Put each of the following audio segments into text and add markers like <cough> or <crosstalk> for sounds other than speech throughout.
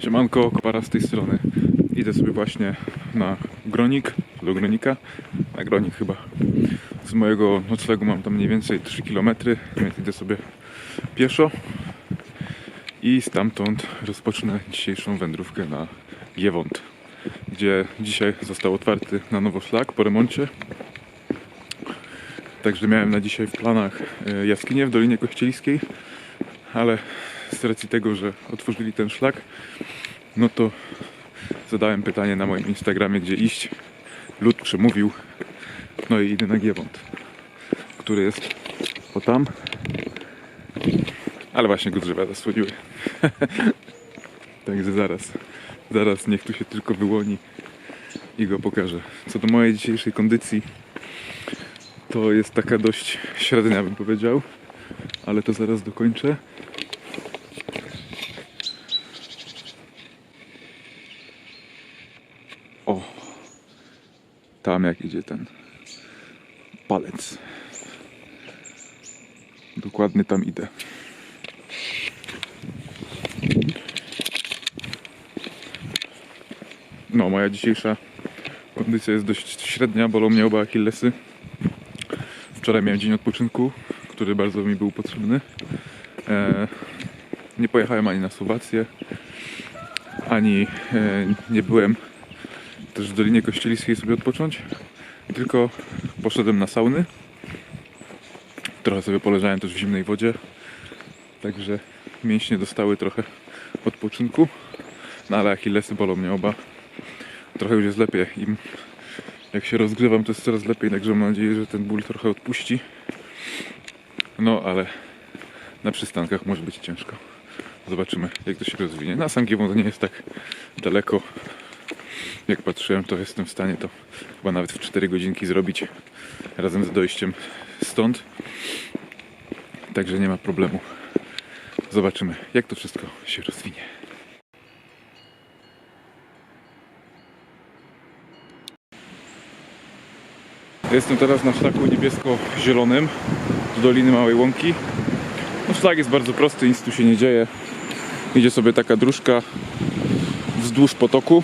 Siemanko, Kopara z tej strony. Idę sobie właśnie na Gronik, do Gronika, na Gronik chyba. Z mojego noclegu mam tam mniej więcej 3 km, więc idę sobie pieszo i stamtąd rozpocznę dzisiejszą wędrówkę na Giewont, gdzie dzisiaj został otwarty na nowo szlak po remoncie. Także miałem na dzisiaj w planach e, jaskinię w Dolinie Kościeliskiej, ale z racji tego, że otworzyli ten szlak, no to zadałem pytanie na moim Instagramie, gdzie iść. Lud przemówił, no i idę na Giewont, który jest o tam. Ale właśnie go drzewa zasłoniły. <laughs> Także zaraz, zaraz niech tu się tylko wyłoni i go pokażę. Co do mojej dzisiejszej kondycji, to jest taka dość średnia, bym powiedział, ale to zaraz dokończę. Jak idzie ten palec. Dokładnie tam idę. No, moja dzisiejsza kondycja jest dość średnia, bolą mnie oba achillesy. Wczoraj miałem dzień odpoczynku, który bardzo mi był potrzebny. E, nie pojechałem ani na Słowację, ani e, nie byłem też w Dolinie Kościeliskiej sobie odpocząć, tylko poszedłem na sauny. Trochę sobie poleżałem też w zimnej wodzie, także mięśnie dostały trochę odpoczynku, no ale achillesy bolą mnie oba. Trochę już jest lepiej. Im jak się rozgrzewam, to jest coraz lepiej, także mam nadzieję, że ten ból trochę odpuści. No ale na przystankach może być ciężko. Zobaczymy, jak to się rozwinie. Na sam Giewont nie jest tak daleko. Jak patrzyłem, to jestem w stanie to chyba nawet w 4 godzinki zrobić razem z dojściem stąd. Także nie ma problemu. Zobaczymy, jak to wszystko się rozwinie. Jestem teraz na szlaku niebiesko-zielonym z Doliny Małej Łąki. No, szlak jest bardzo prosty, nic tu się nie dzieje. Idzie sobie taka dróżka wzdłuż potoku.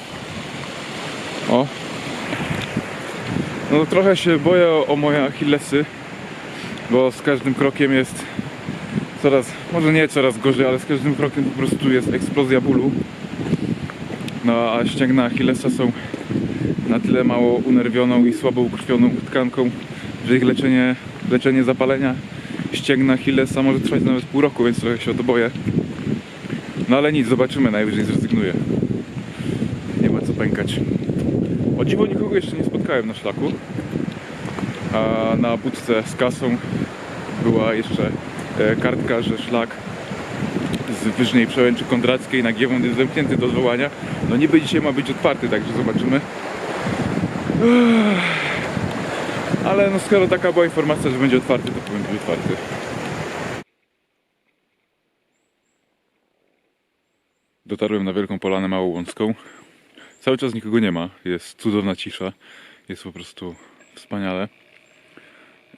O. No trochę się boję o, o moje achillesy, bo z każdym krokiem jest coraz, może nie coraz gorzej, ale z każdym krokiem po prostu jest eksplozja bólu. No a ścięgna achillesa są na tyle mało unerwioną i słabo ukrwioną tkanką, że ich leczenie, leczenie zapalenia ścięgna Achillesa może trwać nawet pół roku, więc trochę się o to boję. No ale nic, zobaczymy, najwyżej zrezygnuję. Nie ma co pękać. O dziwo nikogo jeszcze nie spotkałem na szlaku. A na budce z kasą była jeszcze e, kartka, że szlak z Wyżnej Przełęczy Kondrackiej na Giewont jest zamknięty do odwołania. No niby dzisiaj ma być otwarty, także zobaczymy. Ale no skoro taka była informacja, że będzie otwarty, to powinien być otwarty. Dotarłem na Wielką Polanę Małołącką. Cały czas nikogo nie ma. Jest cudowna cisza. Jest po prostu wspaniale.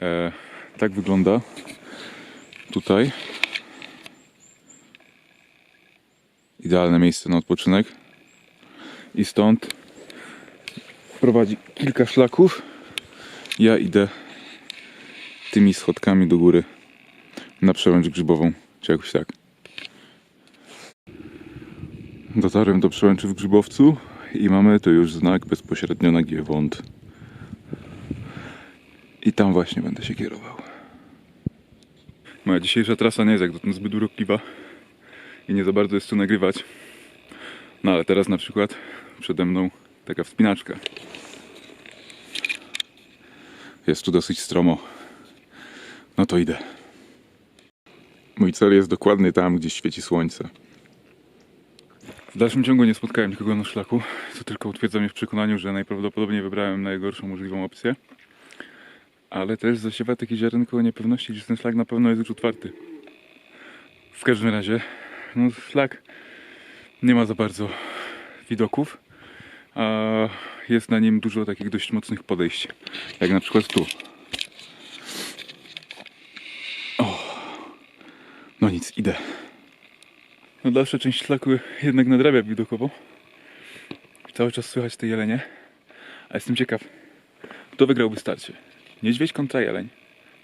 E, tak wygląda tutaj. Idealne miejsce na odpoczynek. I stąd prowadzi kilka szlaków. Ja idę tymi schodkami do góry na przełęcz grzybową, czy jakoś tak. Dotarłem do przełęczy w Grzybowcu i mamy tu już znak bezpośrednio na Giewont. I tam właśnie będę się kierował. Moja dzisiejsza trasa nie jest jak dotąd zbyt urokliwa i nie za bardzo jest tu nagrywać. No ale teraz na przykład przede mną taka wspinaczka. Jest tu dosyć stromo. No to idę. Mój cel jest dokładnie tam, gdzie świeci słońce. W dalszym ciągu nie spotkałem nikogo na szlaku, co tylko utwierdza mnie w przekonaniu, że najprawdopodobniej wybrałem najgorszą możliwą opcję. Ale też zasiewa takie ziarenko niepewności, że ten szlak na pewno jest już otwarty. W każdym razie, no szlak nie ma za bardzo widoków, a jest na nim dużo takich dość mocnych podejść. Jak na przykład tu. O. No nic, idę. No dalsza część szlaku jednak nadrabia widokowo. Cały czas słychać te jelenie. A jestem ciekaw, kto wygrałby starcie? Niedźwiedź kontra jeleń?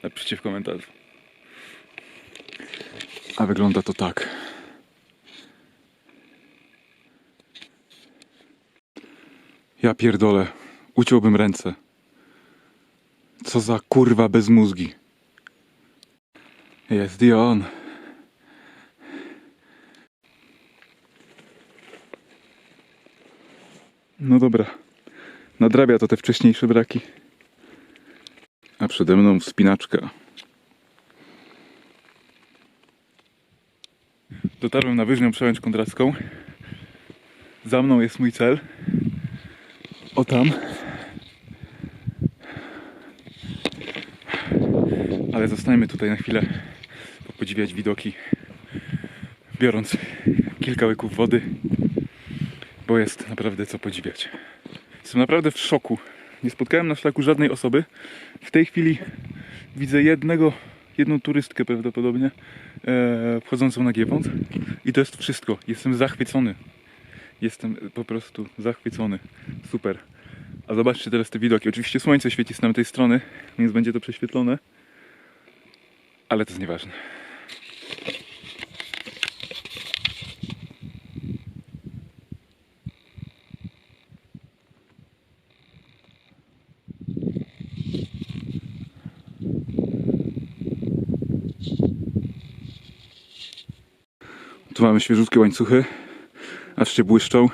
Napiszcie w komentarzu. A wygląda to tak. Ja pierdolę. Uciąłbym ręce. Co za kurwa bez mózgi. Jest Dion. No dobra. Nadrabia to te wcześniejsze braki. A przede mną wspinaczka. Dotarłem na wyżnią przełęcz kondracką. Za mną jest mój cel. O tam. Ale zostańmy tutaj na chwilę podziwiać widoki, biorąc kilka łyków wody, bo jest naprawdę co podziwiać. Jestem naprawdę w szoku. Nie spotkałem na szlaku żadnej osoby. W tej chwili widzę jednego, jedną turystkę prawdopodobnie e, wchodzącą na Giewont i to jest wszystko. Jestem zachwycony. Jestem po prostu zachwycony. Super. A zobaczcie teraz te widoki. Oczywiście słońce świeci z tamtej strony, więc będzie to prześwietlone. Ale to jest nieważne. Tu mamy świeżutkie łańcuchy, aż się błyszczą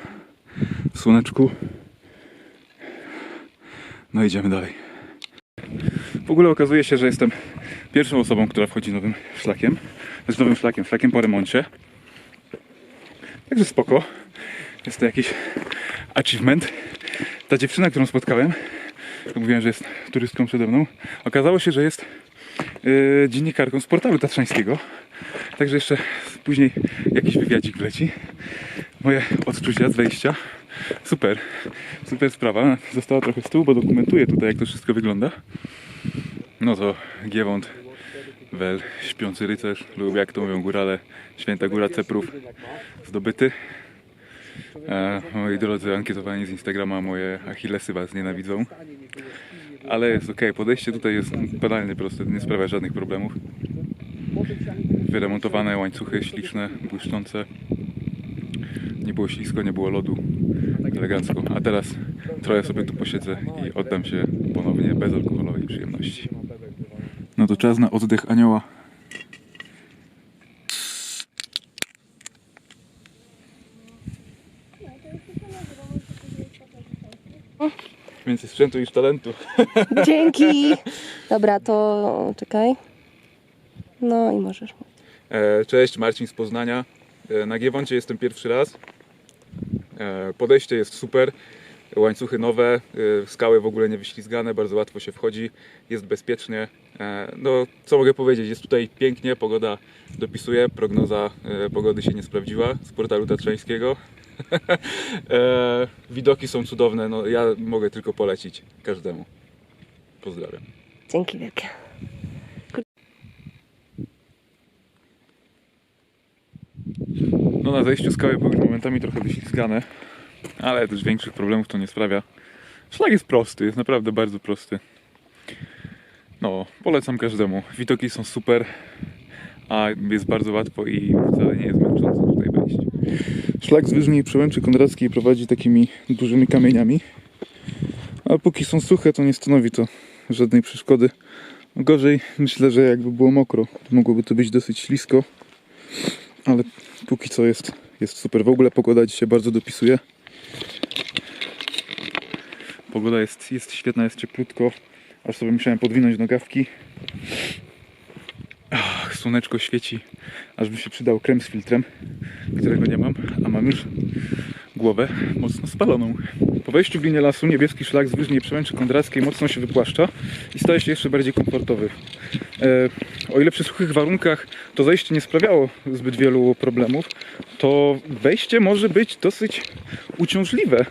w słoneczku. No idziemy dalej. W ogóle okazuje się, że jestem pierwszą osobą, która wchodzi nowym szlakiem. Z nowym szlakiem, szlakiem po remoncie. Także spoko. Jest to jakiś achievement. Ta dziewczyna, którą spotkałem, mówiłem, że jest turystką przede mną, okazało się, że jest yy, dziennikarką z portalu tatrzańskiego. Także jeszcze później jakiś wywiadzik wleci. Moje odczucia z wejścia. Super, super sprawa. Została trochę z tyłu, bo dokumentuję tutaj, jak to wszystko wygląda. No to Giewont, Wel, śpiący rycerz lub jak to mówią górale, święta góra Ceprów zdobyty. E, moi drodzy ankietowani z Instagrama, moje achillesy was nienawidzą. Ale jest ok, podejście tutaj jest banalnie proste, nie sprawia żadnych problemów. Wyremontowane łańcuchy śliczne, błyszczące. Nie było ślisko, nie było lodu. Elegancko. A teraz trochę sobie tu posiedzę i oddam się ponownie bezalkoholowej przyjemności. No to czas na oddech anioła. Więcej sprzętu niż talentu. Dzięki. <laughs> Dobra, to czekaj. No i możesz. E, Cześć, Marcin z Poznania. E, Na Giewoncie jestem pierwszy raz. E, Podejście jest super. Łańcuchy nowe, e, skały w ogóle nie wyślizgane, bardzo łatwo się wchodzi, jest bezpiecznie. E, No, co mogę powiedzieć, jest tutaj pięknie, pogoda dopisuje, prognoza e, pogody się nie sprawdziła z portalu tatrzańskiego. <laughs> E, Widoki są cudowne, no ja mogę tylko polecić każdemu. Pozdrawiam. Dzięki wielkie. No na zejściu skały były momentami trochę wyślizgane, ale też większych problemów to nie sprawia. Szlak jest prosty, jest naprawdę bardzo prosty. No, polecam każdemu. Widoki są super, a jest bardzo łatwo i wcale nie jest męczące tutaj wejść. Szlak z Wyżnej Przełęczy Konradzkiej prowadzi takimi dużymi kamieniami, a póki są suche to nie stanowi to żadnej przeszkody. Gorzej myślę, że jakby było mokro, to mogłoby to być dosyć ślisko ale póki co jest, jest super. W ogóle pogoda dzisiaj bardzo dopisuje. Pogoda jest, jest świetna, jest cieplutko. Aż sobie musiałem podwinąć nogawki. Ach, słoneczko świeci. Aż by się przydał krem z filtrem, którego nie mam, a mam już głowę mocno spaloną. Po wejściu w linię lasu niebieski szlak z wyżnej przełęczy kondrackiej mocno się wypłaszcza i staje się jeszcze bardziej komfortowy. E, o ile przy suchych warunkach to zejście nie sprawiało zbyt wielu problemów, to wejście może być dosyć uciążliwe.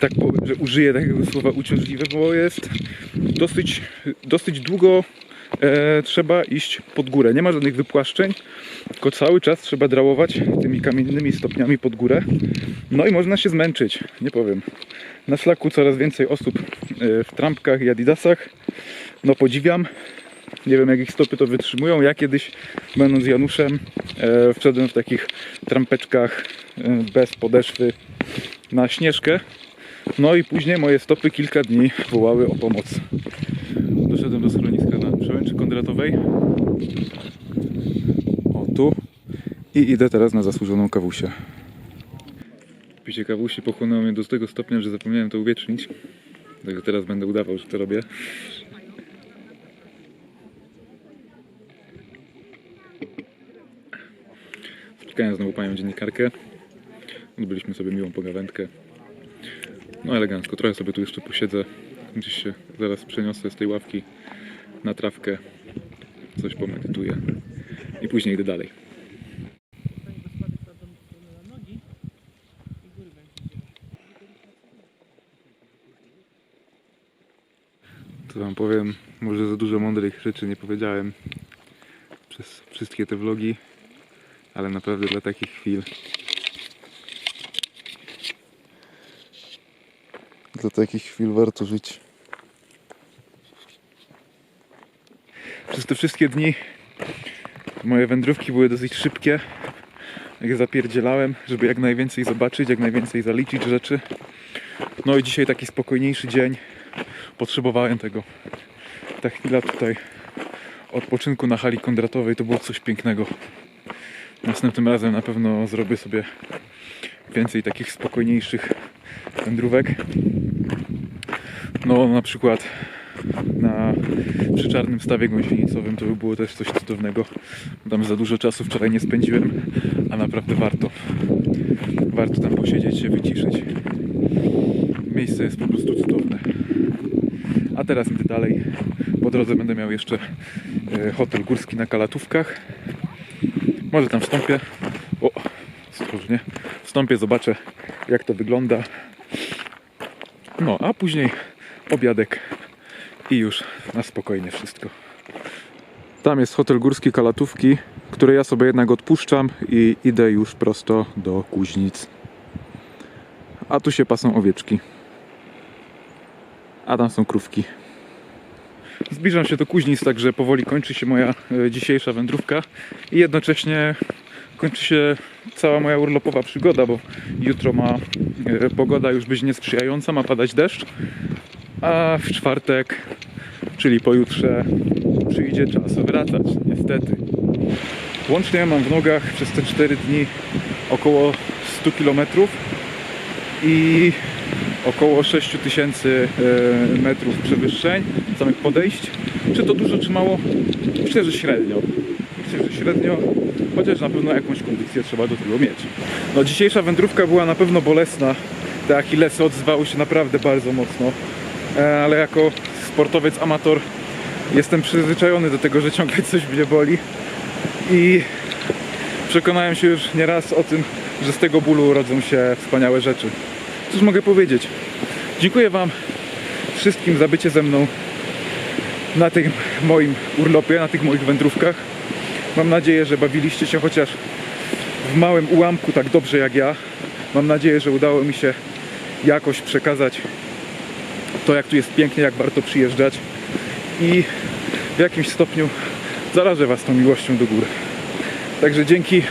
Tak, powiem, że użyję takiego słowa uciążliwe, bo jest dosyć, dosyć długo e, trzeba iść pod górę. Nie ma żadnych wypłaszczeń, tylko cały czas trzeba drałować tymi kamiennymi stopniami pod górę. No i można się zmęczyć, nie powiem. Na szlaku coraz więcej osób e, w trampkach i adidasach. No podziwiam. Nie wiem jak ich stopy to wytrzymują. Ja kiedyś będąc Januszem e, wszedłem w takich trampeczkach e, bez podeszwy na śnieżkę. No i później moje stopy kilka dni wołały o pomoc. Doszedłem do Kondratowej. O tu. I idę teraz na zasłużoną kawusię. Picie kawusi pochłonęło mnie do tego stopnia, że zapomniałem to uwiecznić. Także teraz będę udawał, że to robię. Spotkałem znowu panią dziennikarkę. Odbyliśmy sobie miłą pogawędkę. No elegancko, trochę sobie tu jeszcze posiedzę. Gdzieś się zaraz przeniosę z tej ławki na trawkę. Coś pomedytuję. I później idę dalej. Co wam powiem, może za dużo mądrych rzeczy nie powiedziałem przez wszystkie te vlogi, ale naprawdę dla takich chwil Dla takich chwil warto żyć. Przez te wszystkie dni moje wędrówki były dosyć szybkie. Jak zapierdzielałem, żeby jak najwięcej zobaczyć, jak najwięcej zaliczyć rzeczy. No i dzisiaj taki spokojniejszy dzień. Potrzebowałem tego. Ta chwila tutaj odpoczynku na hali kondratowej to było coś pięknego. Następnym razem na pewno zrobię sobie więcej takich spokojniejszych wędrówek. No na przykład na przy czarnym stawie gąsienicowym to by było też coś cudownego. Tam za dużo czasu wczoraj nie spędziłem, a naprawdę warto. Warto tam posiedzieć się, wyciszyć. Miejsce jest po prostu cudowne. A teraz idę dalej. Po drodze będę miał jeszcze e, hotel górski na Kalatówkach. Może tam wstąpię. O, ostrożnie. Wstąpię, zobaczę jak to wygląda. No, a później obiadek i już na spokojnie wszystko. Tam jest hotel górski Kalatówki, który ja sobie jednak odpuszczam i idę już prosto do Kuźnic. A tu się pasą owieczki. A tam są krówki. Zbliżam się do Kuźnic, także powoli kończy się moja e, dzisiejsza wędrówka i jednocześnie kończy się cała moja urlopowa przygoda, bo jutro ma e, pogoda już być niesprzyjająca, ma padać deszcz, a w czwartek, czyli pojutrze, przyjdzie czas wracać, niestety. Łącznie mam w nogach przez te 4 dni około 100 km i około 6000 e, metrów przewyższeń, samych podejść. Czy to dużo, czy mało? Myślę, że średnio. Myślę, że średnio, chociaż na pewno jakąś kondycję trzeba do tego mieć. No dzisiejsza wędrówka była na pewno bolesna. Te achillesy odzywały się naprawdę bardzo mocno. E, ale jako sportowiec amator jestem przyzwyczajony do tego, że ciągle coś mnie boli. I przekonałem się już nieraz o tym, że z tego bólu rodzą się wspaniałe rzeczy. Cóż mogę powiedzieć? Dziękuję Wam wszystkim za bycie ze mną na tym moim urlopie, na tych moich wędrówkach. Mam nadzieję, że bawiliście się chociaż w małym ułamku tak dobrze jak ja. Mam nadzieję, że udało mi się jakoś przekazać to, jak tu jest pięknie, jak warto przyjeżdżać i w jakimś stopniu zarażę Was tą miłością do góry. Także dzięki,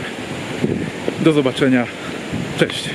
do zobaczenia, cześć.